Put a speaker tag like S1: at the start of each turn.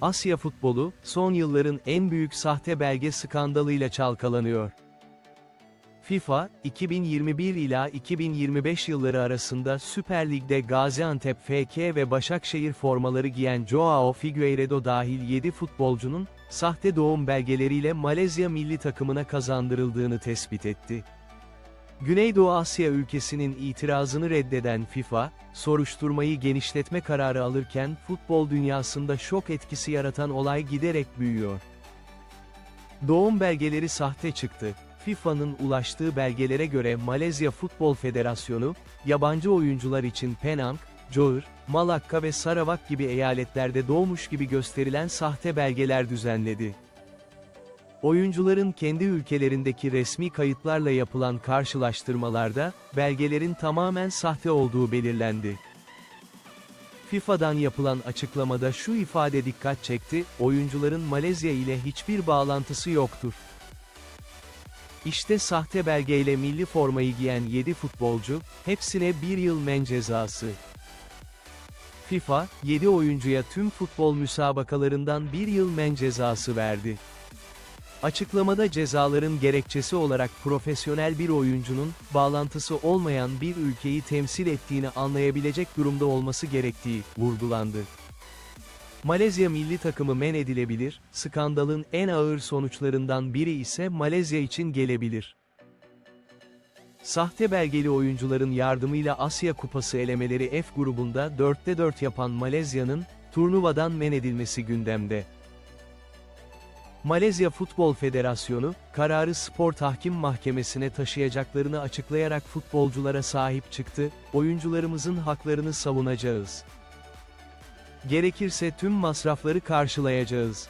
S1: Asya futbolu, son yılların en büyük sahte belge skandalıyla çalkalanıyor. FIFA, 2021 ila 2025 yılları arasında Süper Lig'de Gaziantep FK ve Başakşehir formaları giyen Joao Figueiredo dahil 7 futbolcunun, sahte doğum belgeleriyle Malezya milli takımına kazandırıldığını tespit etti. Güneydoğu Asya ülkesinin itirazını reddeden FIFA, soruşturmayı genişletme kararı alırken futbol dünyasında şok etkisi yaratan olay giderek büyüyor. Doğum belgeleri sahte çıktı. FIFA'nın ulaştığı belgelere göre Malezya Futbol Federasyonu, yabancı oyuncular için Penang, Johor, Malakka ve Sarawak gibi eyaletlerde doğmuş gibi gösterilen sahte belgeler düzenledi. Oyuncuların kendi ülkelerindeki resmi kayıtlarla yapılan karşılaştırmalarda, belgelerin tamamen sahte olduğu belirlendi. FIFA'dan yapılan açıklamada şu ifade dikkat çekti, oyuncuların Malezya ile hiçbir bağlantısı yoktur. İşte sahte belgeyle milli formayı giyen 7 futbolcu, hepsine bir yıl men cezası. FIFA, 7 oyuncuya tüm futbol müsabakalarından bir yıl men cezası verdi. Açıklamada cezaların gerekçesi olarak profesyonel bir oyuncunun, bağlantısı olmayan bir ülkeyi temsil ettiğini anlayabilecek durumda olması gerektiği, vurgulandı. Malezya milli takımı men edilebilir, skandalın en ağır sonuçlarından biri ise Malezya için gelebilir. Sahte belgeli oyuncuların yardımıyla Asya Kupası elemeleri F grubunda 4'te 4 yapan Malezya'nın, turnuvadan men edilmesi gündemde. Malezya Futbol Federasyonu, kararı spor tahkim mahkemesine taşıyacaklarını açıklayarak futbolculara sahip çıktı, oyuncularımızın haklarını savunacağız. Gerekirse tüm masrafları karşılayacağız.